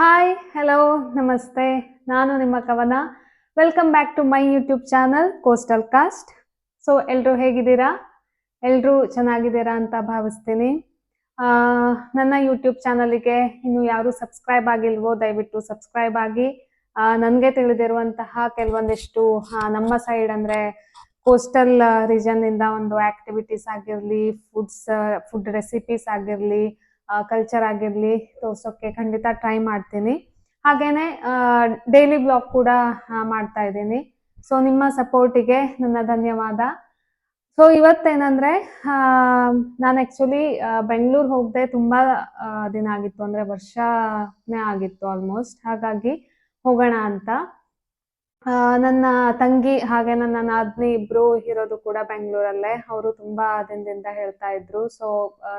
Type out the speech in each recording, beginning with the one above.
Hi hello ನಮಸ್ತೆ. ನಾನು ನಿಮ್ಮ Kavana. Welcome back to my YouTube channel coastal cast so ಎಲ್ಲರೂ ಹೇಗಿದ್ದೀರಾ? ಎಲ್ಲರೂ ಚೆನ್ನಾಗಿದ್ದೀರಾ ಅಂತ ಭಾವಿಸ್ತೀನಿ. ನನ್ನ ಯೂಟ್ಯೂಬ್ ಚಾನಲಿಗೆ ಇನ್ನು ಯಾರು ಸಬ್ಸ್ಕ್ರೈಬ್ ಆಗಿಲ್ವೋ, ದಯವಿಟ್ಟು ಸಬ್ಸ್ಕ್ರೈಬ್ ಆಗಿ. ನನಗೆ ತಿಳಿದಿರುವಂತಹ ಕೆಲವೊಂದಿಷ್ಟು ನಮ್ಮ ಸೈಡ್ ಅಂದರೆ ಕೋಸ್ಟಲ್ ಇಂದ ಒಂದು ಆಕ್ಟಿವಿಟೀಸ್ ಆಗಿರಲಿ ಫುಡ್ಸ್ ಫುಡ್ ರೆಸಿಪೀಸ್ ಆಗಿರಲಿ ಕಲ್ಚರ್ ಆಗಿರಲಿ ತೋರ್ಸೋಕ್ಕೆ ಖಂಡಿತ ಟ್ರೈ ಮಾಡ್ತೀನಿ. ಹಾಗೇನೆ ಡೈಲಿ ಬ್ಲಾಗ್ ಕೂಡ ಮಾಡ್ತಾ ಇದ್ದೀನಿ. ಸೊ ನಿಮ್ಮ ಸಪೋರ್ಟಿಗೆ ನನ್ನ ಧನ್ಯವಾದ. ಸೊ ಇವತ್ತೇನಂದ್ರೆ ನಾನು ಆಕ್ಚುಲಿ ಬೆಂಗಳೂರು ಹೋಗದೆ ತುಂಬಾ ದಿನ ಆಗಿತ್ತು. ಅಂದ್ರೆ ವರ್ಷನೇ ಆಗಿತ್ತು ಆಲ್ಮೋಸ್ಟ್ ಹಾಗಾಗಿ ಹೋಗೋಣ ಅಂತ. ನನ್ನ ತಂಗಿ ಹಾಗೆ ನನ್ನ ನಾದ್ನಿ ಇಬ್ರು ಇರೋದು ಕೂಡ ಬೆಂಗಳೂರಲ್ಲೇ. ಅವರು ತುಂಬಾ ದಿನದಿಂದ ಹೇಳ್ತಾ ಇದ್ರು. ಸೊ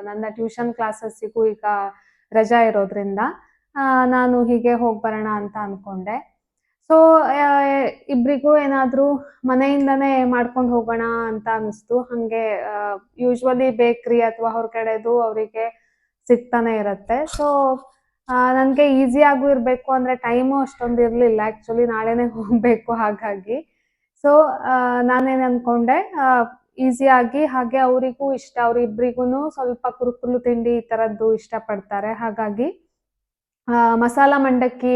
ನನ್ನ ಟ್ಯೂಷನ್ ಕ್ಲಾಸಸ್ಗೂ ಈಗ ರಜಾ ಇರೋದ್ರಿಂದ ನಾನು ಹೀಗೆ ಹೋಗಿ ಬರೋಣ ಅಂತ ಅನ್ಕೊಂಡೆ. ಸೊ ಇಬ್ರಿಗೂ ಏನಾದ್ರೂ ಮನೆಯಿಂದನೇ ಮಾಡ್ಕೊಂಡು ಹೋಗೋಣ ಅಂತ ಅನಿಸ್ತು. ಹಂಗೆ ಯೂಶ್ವಲಿ ಬೇಕ್ರಿ ಅಥವಾ ಹೊರಗಡೆದು ಅವರಿಗೆ ಸಿಗ್ತಾನೆ ಇರುತ್ತೆ. ಸೊ ನನಗೆ ಈಸಿ ಆಗು ಇರಬೇಕು ಅಂದ್ರೆ ಟೈಮು ಅಷ್ಟೊಂದು ಇರಲಿಲ್ಲ. ಆಕ್ಚುಲಿ ನಾಳೆನೇ ಹೋಗಬೇಕು ಹಾಗಾಗಿ. ಸೊ ನಾನೇನ್ ಅನ್ಕೊಂಡೆ ಈಸಿಯಾಗಿ ಹಾಗೆ ಅವರಿಗೂ ಇಷ್ಟ ಅವ್ರಿಬ್ರಿಗೂ ಸ್ವಲ್ಪ ಕುರುಕುಲು ತಿಂಡಿ ಈ ತರದ್ದು ಇಷ್ಟ ಪಡ್ತಾರೆ ಹಾಗಾಗಿ ಮಸಾಲ ಮಂಡಕ್ಕಿ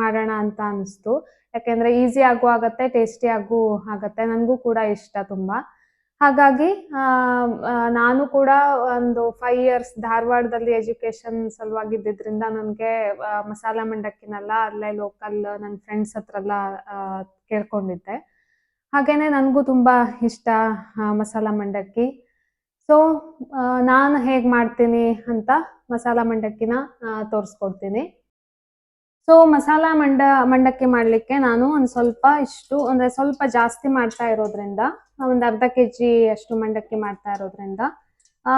ಮಾಡೋಣ ಅಂತ ಅನಿಸ್ತು. ಯಾಕೆಂದ್ರೆ ಈಸಿ ಆಗು ಆಗತ್ತೆ ಟೇಸ್ಟಿ ಆಗು ಆಗತ್ತೆ. ನನಗೂ ಕೂಡ ಇಷ್ಟ ತುಂಬಾ. ಹಾಗಾಗಿ ನಾನು ಕೂಡ ಒಂದು ಫೈವ್ ಇಯರ್ಸ್ ಧಾರವಾಡದಲ್ಲಿ ಎಜುಕೇಶನ್ ಸಲುವಾಗಿ ಇದ್ದಿದ್ರಿಂದ ನನಗೆ ಮಸಾಲ ಮಂಡಕ್ಕಿನೆಲ್ಲ ಅಲ್ಲೇ ಲೋಕಲ್ ನನ್ನ ಫ್ರೆಂಡ್ಸ್ ಹತ್ರ ಎಲ್ಲ ಕೇಳ್ಕೊಂಡಿದ್ದೆ. ಹಾಗೇನೆ ನನಗೂ ತುಂಬಾ ಇಷ್ಟ ಮಸಾಲ ಮಂಡಕ್ಕಿ. ಸೊ ನಾನು ಹೇಗೆ ಮಾಡ್ತೀನಿ ಅಂತ ಮಸಾಲ ಮಂಡಕ್ಕಿನ ತೋರಿಸ್ಕೊಡ್ತೀನಿ. ಸೊ ಮಸಾಲ ಮಂಡ ಮಂಡಕ್ಕಿ ಮಾಡಲಿಕ್ಕೆ ನಾನು ಒಂದು ಸ್ವಲ್ಪ ಇಷ್ಟು ಅಂದರೆ ಸ್ವಲ್ಪ ಜಾಸ್ತಿ ಮಾಡ್ತಾ ಇರೋದ್ರಿಂದ ಒಂದು ಅರ್ಧ ಕೆ ಜಿ ಅಷ್ಟು ಮಂಡಕ್ಕಿ ಮಾಡ್ತಾ ಇರೋದ್ರಿಂದ ಆ,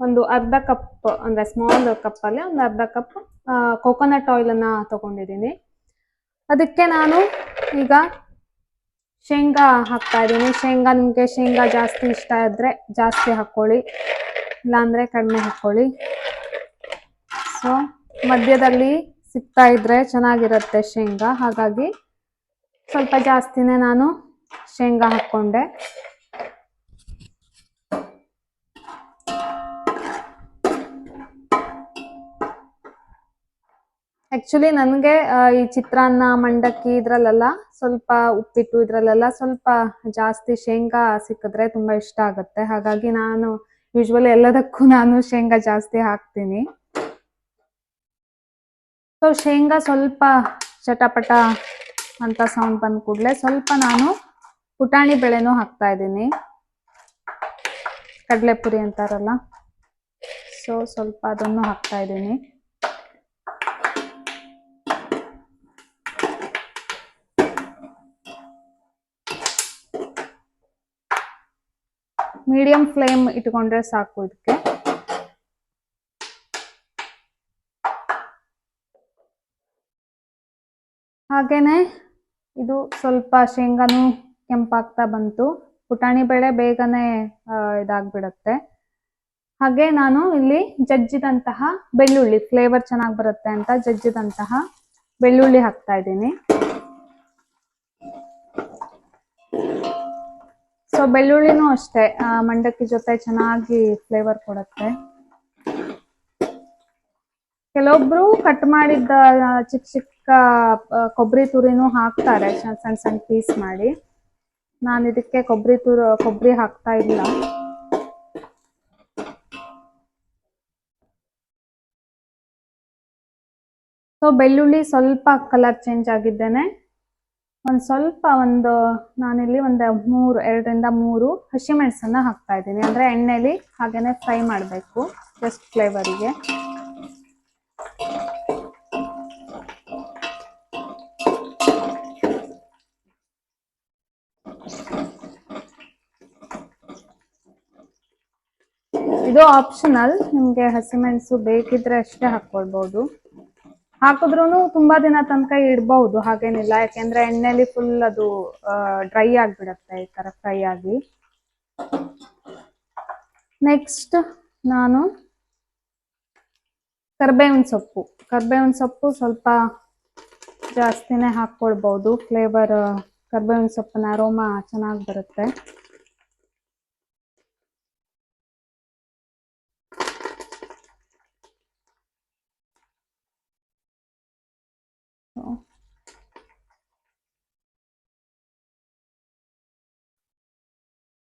ಒಂದು ಅರ್ಧ ಕಪ್ ಅಂದರೆ ಸ್ಮಾಲ್ ಕಪ್ಪಲ್ಲಿ ಒಂದು ಅರ್ಧ ಕಪ್ ಕೋಕೋನಟ್ ಆಯಿಲನ್ನು ತಗೊಂಡಿದ್ದೀನಿ. ಅದಕ್ಕೆ ನಾನು ಈಗ ಶೇಂಗಾ ಹಾಕ್ತಾ ಇದ್ದೀನಿ. ಶೇಂಗಾ ನಿಮಗೆ ಶೇಂಗಾ ಜಾಸ್ತಿ ಇಷ್ಟ ಇದ್ರೆ ಜಾಸ್ತಿ ಹಾಕ್ಕೊಳ್ಳಿ ಇಲ್ಲಾಂದ್ರೆ ಕಡಿಮೆ ಹಾಕ್ಕೊಳ್ಳಿ ಸೊ ಮಧ್ಯದಲ್ಲಿ ಸಿಗ್ತಾ ಇದ್ರೆ ಚೆನ್ನಾಗಿರುತ್ತೆ ಶೇಂಗಾ. ಹಾಗಾಗಿ ಸ್ವಲ್ಪ ಜಾಸ್ತಿನೇ ನಾನು ಶೇಂಗಾ ಹಾಕ್ಕೊಂಡೆ. ಆಕ್ಚುಲಿ ನನಗೆ ಈ ಚಿತ್ರಾನ್ನ, ಮಂಡಕ್ಕಿ ಇದ್ರಲ್ಲೆಲ್ಲ ಸ್ವಲ್ಪ ಉಪ್ಪಿಟ್ಟು ಇದ್ರಲ್ಲೆಲ್ಲ ಸ್ವಲ್ಪ ಜಾಸ್ತಿ ಶೇಂಗಾ ಸಿಕ್ಕಿದ್ರೆ ತುಂಬಾ ಇಷ್ಟ ಆಗುತ್ತೆ. ಹಾಗಾಗಿ ನಾನು ಯೂಶ್ವಲಿ ಎಲ್ಲದಕ್ಕೂ ನಾನು ಶೇಂಗಾ ಜಾಸ್ತಿ ಹಾಕ್ತೀನಿ. ಸೊ ಶೇಂಗಾ ಸ್ವಲ್ಪ ಚಟಪಟ ಅಂತ ಸೌಂಡ್ ಬಂದ ಕೂಡಲೇ ಸ್ವಲ್ಪ ನಾನು ಪುಟಾಣಿ ಬೆಳೆನೂ ಹಾಕ್ತಾ ಇದ್ದೀನಿ. ಕಡಲೆಪುರಿ ಅಂತಾರಲ್ಲ. ಸೊ ಸ್ವಲ್ಪ ಅದನ್ನು ಹಾಕ್ತಾ ಇದ್ದೀನಿ. ಮೀಡಿಯಂ ಫ್ಲೇಮ್ ಇಟ್ಕೊಂಡ್ರೆ ಸಾಕು ಇದಕ್ಕೆ. ಹಾಗೇನೆ ಇದು ಸ್ವಲ್ಪ ಶೇಂಗಾನು ಕೆಂಪಾಗ್ತಾ ಬಂತು. ಪುಟಾಣಿ ಬೇಳೆ ಬೇಗನೆ ಇದಾಗ್ಬಿಡತ್ತೆ. ಹಾಗೆ ನಾನು ಇಲ್ಲಿ ಜಜ್ಜಿದಂತಹ ಬೆಳ್ಳುಳ್ಳಿ ಫ್ಲೇವರ್ ಚೆನ್ನಾಗಿ ಬರುತ್ತೆ ಅಂತ ಜಜ್ಜಿದಂತಹ ಬೆಳ್ಳುಳ್ಳಿ ಹಾಕ್ತಾ ಇದ್ದೀನಿ. ಸೊ ಬೆಳ್ಳುಳ್ಳಿನೂ ಅಷ್ಟೇ ಮಂಡಕ್ಕಿ ಜೊತೆ ಚೆನ್ನಾಗಿ ಫ್ಲೇವರ್ ಕೊಡುತ್ತೆ. ಕೆಲವೊಬ್ರು ಕಟ್ ಮಾಡಿದ್ದ ಚಿಕ್ಕ ಚಿಕ್ಕ ಕೊಬ್ಬರಿ ತುರಿನೂ ಹಾಕ್ತಾರೆ. ಸಣ್ಣ ಸಣ್ಣ ಪೀಸ್ ಮಾಡಿ. ನಾನು ಇದಕ್ಕೆ ಕೊಬ್ಬರಿ ತುರು, ಕೊಬ್ಬರಿ ಹಾಕ್ತಾ ಇಲ್ಲ. ಸೊ ಬೆಳ್ಳುಳ್ಳಿ ಸ್ವಲ್ಪ ಕಲರ್ ಚೇಂಜ್ ಆಗಿದ್ದೇನೆ. ಒಂದು ಸ್ವಲ್ಪ ಒಂದು, ನಾನಿಲ್ಲಿ ಒಂದು ಮೂರು, ಎರಡರಿಂದ ಮೂರು ಹಸಿಮೆಣಸನ್ನ ಹಾಕ್ತಾ ಇದ್ದೀನಿ. ಅಂದರೆ ಎಣ್ಣೆಲಿ ಹಾಗೇನೆ ಫ್ರೈ ಮಾಡಬೇಕು ಜಸ್ಟ್ ಫ್ಲೇವರಿಗೆ ಇದು ಆಪ್ಷನಲ್ ನಿಮ್ಗೆ ಹಸಿಮೆಣಸು ಬೇಕಿದ್ರೆ ಅಷ್ಟೇ ಹಾಕೊಳ್ಬಹುದು ಹಾಕಿದ್ರು ತುಂಬಾ ದಿನ ತನಕ ಇಡಬಹುದು ಹಾಗೇನಿಲ್ಲ. ಯಾಕೆಂದ್ರೆ ಎಣ್ಣೆಲಿ ಫುಲ್ ಅದು ಡ್ರೈ ಆಗಿಬಿಡತ್ತೆ ಈ ತರ ಫ್ರೈ ಆಗಿ. ನೆಕ್ಸ್ಟ್ ನಾನು ಕರ್ಬೇವಿನ ಸೊಪ್ಪು. ಕರ್ಬೇವಿನ ಸೊಪ್ಪು ಸ್ವಲ್ಪ ಜಾಸ್ತಿನೇ ಹಾಕೊಳ್ಬಹುದು ಫ್ಲೇವರ್ ಕರ್ಬೇವಿನ ಸೊಪ್ಪಿನ ಅರೋಮಾ ಚೆನ್ನಾಗಿ ಬರುತ್ತೆ.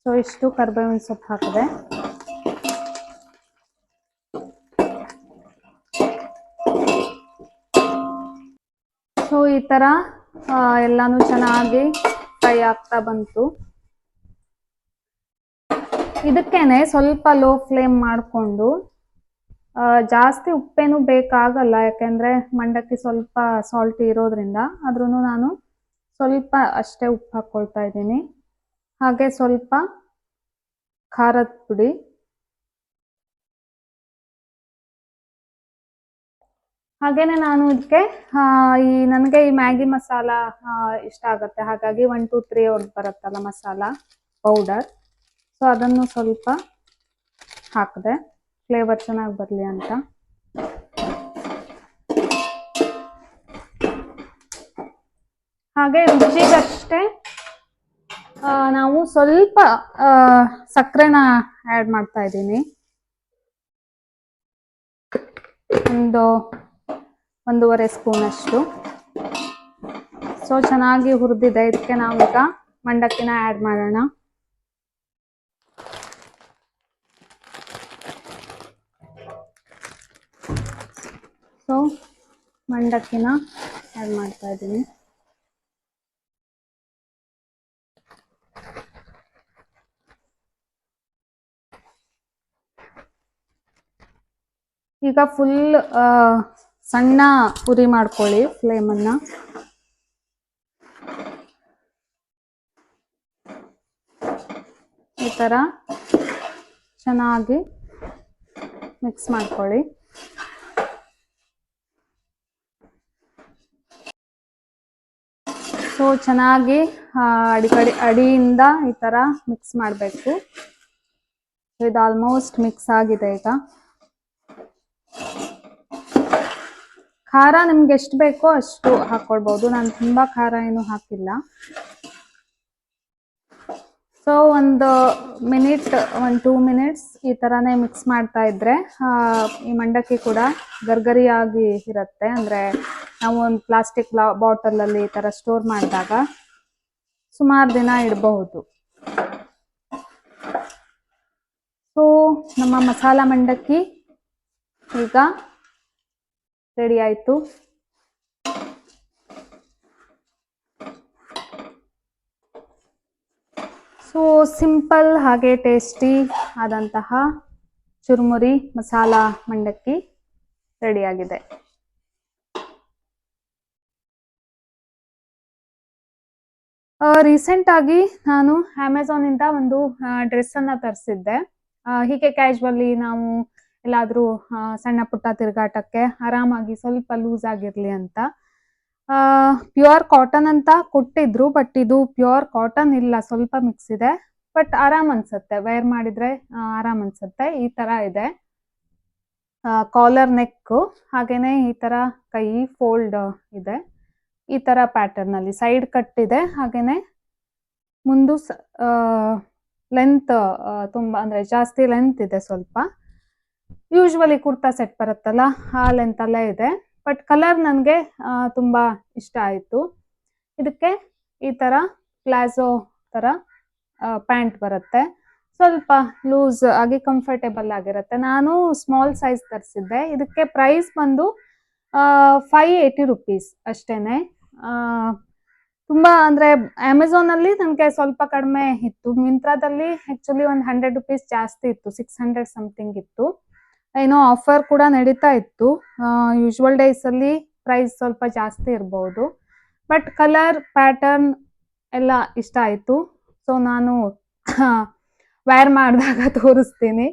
ಸೊ ಇಷ್ಟು ಕರ್ಬೇವಿನ ಸೊಪ್ಪು ಹಾಕಿದೆ. ಸೊ ಈ ತರ ಎಲ್ಲಾನು ಚೆನ್ನಾಗಿ ಫ್ರೈ ಆಗ್ತಾ ಬಂತು. ಇದಕ್ಕೇನೆ ಸ್ವಲ್ಪ ಲೋ ಫ್ಲೇಮ್ ಮಾಡಿಕೊಂಡು ಜಾಸ್ತಿ ಉಪ್ಪೇನು ಬೇಕಾಗಲ್ಲ, ಯಾಕೆಂದ್ರೆ ಮಂಡಕ್ಕಿ ಸ್ವಲ್ಪ ಸಾಲ್ಟ್ ಇರೋದ್ರಿಂದ. ಆದ್ರೂ ನಾನು ಸ್ವಲ್ಪ ಅಷ್ಟೇ ಉಪ್ಪು ಹಾಕ್ಕೊಳ್ತಾ ಇದ್ದೀನಿ. ಹಾಗೆ ಸ್ವಲ್ಪ ಖಾರದ ಪುಡಿ. ಹಾಗೇನೆ ನಾನು ಇದಕ್ಕೆ ಈ ನನಗೆ ಈ ಮ್ಯಾಗಿ ಮಸಾಲ ಇಷ್ಟ ಆಗುತ್ತೆ. ಹಾಗಾಗಿ ಒನ್ ಟು ತ್ರೀ ಅವ್ರದ್ದು ಬರುತ್ತಲ್ಲ ಮಸಾಲ ಪೌಡರ್ ಸೊ ಅದನ್ನು ಸ್ವಲ್ಪ ಹಾಕಿದೆ. ಫ್ಲೇವರ್ ಚೆನ್ನಾಗಿ ಬರಲಿ ಅಂತ. ಹಾಗೆ ರುಚಿಗಷ್ಟೇ ನಾವು ಸ್ವಲ್ಪ ಸಕ್ಕರೆನ ಆ್ಯಡ್ ಮಾಡ್ತಾ ಇದ್ದೀನಿ. ಒಂದು ಒಂದೂವರೆ ಸ್ಪೂನ್ ಅಷ್ಟು. ಸೊ ಚೆನ್ನಾಗಿ ಹುರಿದಿದೆ. ಇದಕ್ಕೆ ನಾವೀಗ ಮಂಡಕ್ಕಿನ ಆ್ಯಡ್ ಮಾಡೋಣ. ಸೊ ಮಂಡಕ್ಕಿನ ಆ್ಯಡ್ ಮಾಡ್ತಾ ಇದ್ದೀನಿ. ಈಗ ಫುಲ್ ಸಣ್ಣ ಪುರಿ ಮಾಡ್ಕೊಳ್ಳಿ ಫ್ಲೇಮನ್ನು ಈ ಥರ ಚೆನ್ನಾಗಿ ಮಿಕ್ಸ್ ಮಾಡ್ಕೊಳ್ಳಿ. ಸೊ ಚೆನ್ನಾಗಿ ಅಡಿ ಕಡಿ, ಅಡಿಯಿಂದ ಈ ಥರ ಮಿಕ್ಸ್ ಮಾಡಬೇಕು. ಇದು ಆಲ್ಮೋಸ್ಟ್ ಮಿಕ್ಸ್ ಆಗಿದೆ ಈಗ. ಖಾರ ನಿಮ್ಗೆ ಎಷ್ಟು ಬೇಕೋ ಅಷ್ಟು ಹಾಕೊಳ್ಬಹುದು ನಾನು ತುಂಬಾ ಖಾರ ಏನು ಹಾಕಿಲ್ಲ. ಸೊ ಒಂದು ಮಿನಿಟ್, ಒಂದು ಟೂ ಮಿನಿಟ್ಸ್ ಈ ತರನೇ ಮಿಕ್ಸ್ ಮಾಡ್ತಾ ಇದ್ರೆ ಈ ಮಂಡಕ್ಕಿ ಕೂಡ ಗರ್ಗರಿಯಾಗಿ ಇರುತ್ತೆ. ಅಂದ್ರೆ ನಾವು ಒಂದು ಪ್ಲಾಸ್ಟಿಕ್ ಬಾಟಲಲ್ಲಿ ಈ ತರ ಸ್ಟೋರ್ ಮಾಡಿದಾಗ ಸುಮಾರು ದಿನ ಇಡಬಹುದು. ಸೊ ನಮ್ಮ ಮಸಾಲ ಮಂಡಕ್ಕಿ ಈಗ ರೆಡಿ ಆಯಿತು. ಸೊ ಸಿಂಪಲ್ ಹಾಗೆ ಟೇಸ್ಟಿ ಆದಂತಹ ಚುರುಮುರಿ ಮಸಾಲ ಮಂಡಕ್ಕಿ ರೆಡಿಯಾಗಿದೆ ರೀಸೆಂಟ್ ಆಗಿ ನಾನು ಅಮೆಝಾನ್ ಇಂದ ಒಂದು ಡ್ರೆಸ್ ಅನ್ನ ತರಿಸಿದ್ದೆ. ಹೀಗೆ ಕ್ಯಾಶುವಲಿ ನಾವು ಎಲ್ಲಾದ್ರೂ ಸಣ್ಣ ಪುಟ್ಟ ತಿರುಗಾಟಕ್ಕೆ ಆರಾಮಾಗಿ ಸ್ವಲ್ಪ ಲೂಸ್ ಆಗಿರ್ಲಿ ಅಂತ. ಪ್ಯೂರ್ ಕಾಟನ್ ಅಂತ ಕೊಟ್ಟಿದ್ರು ಬಟ್ ಇದು ಪ್ಯೂರ್ ಕಾಟನ್ ಇಲ್ಲ, ಸ್ವಲ್ಪ ಮಿಕ್ಸ್ ಇದೆ. ಬಟ್ ಆರಾಮ್ ಅನ್ಸುತ್ತೆ ವೇರ್ ಮಾಡಿದ್ರೆ ಆರಾಮ್ ಅನ್ಸುತ್ತೆ, ಈ ತರ ಇದೆ. ಕಾಲರ್ ನೆಕ್ ಹಾಗೇನೆ ಈ ತರ ಕೈ ಫೋಲ್ಡ್ ಇದೆ. ಈ ತರ ಪ್ಯಾಟರ್ನ್ ಅಲ್ಲಿ ಸೈಡ್ ಕಟ್ ಇದೆ, ಹಾಗೇನೆ ಮುಂದು ಲೆಂತ್ ತುಂಬಾ ಅಂದ್ರೆ ಜಾಸ್ತಿ ಲೆಂತ್ ಇದೆ ಸ್ವಲ್ಪ. ಯೂಶ್ವಲಿ ಕುರ್ತಾ ಸೆಟ್ ಬರುತ್ತಲ್ಲ ಆ ಲೆಂತ್ ಅಲ್ಲೇ ಇದೆ ಬಟ್ ಕಲರ್ ನನಗೆ ತುಂಬಾ ಇಷ್ಟ ಆಯಿತು ಇದಕ್ಕೆ ಈ ತರ ಪ್ಲಾಜೋ ತರ ಪ್ಯಾಂಟ್ ಬರುತ್ತೆ ಸ್ವಲ್ಪ ಲೂಸ್ ಆಗಿ ಕಂಫರ್ಟೇಬಲ್ ಆಗಿರುತ್ತೆ ನಾನು ಸ್ಮಾಲ್ ಸೈಜ್ ತರಿಸಿದ್ದೆ ಇದಕ್ಕೆ ಪ್ರೈಸ್ ಬಂದು ಫೈವ್ ಏಯ್ಟಿ ರುಪೀಸ್ ಅಷ್ಟೇನೆ ಅಂದ್ರೆ ಅಮೆಝಾನ್ ಅಲ್ಲಿ ನನಗೆ ಸ್ವಲ್ಪ ಕಡಿಮೆ ಇತ್ತು ಮಿಂತ್ರಾದಲ್ಲಿ ಆ್ಯಕ್ಚುಲಿ ಒಂದು ಹಂಡ್ರೆಡ್ ರುಪೀಸ್ ಜಾಸ್ತಿ ಇತ್ತು ಸಿಕ್ಸ್ ಹಂಡ್ರೆಡ್ ಸಮಥಿಂಗ್ ಇತ್ತು. ಏನೋ ಆಫರ್ ಕೂಡ ನಡೀತಾ ಇತ್ತು. ಯೂಶ್ವಲ್ ಅಲ್ಲಿ ಪ್ರೈಸ್ ಸ್ವಲ್ಪ ಜಾಸ್ತಿ ಇರಬಹುದು ಬಟ್ ಕಲರ್ ಪ್ಯಾಟರ್ನ್ ಎಲ್ಲ ಇಷ್ಟ ಆಯಿತು. ಸೊ ನಾನು ವೇರ್ ಮಾಡಿದಾಗ ತೋರಿಸ್ತೀನಿ.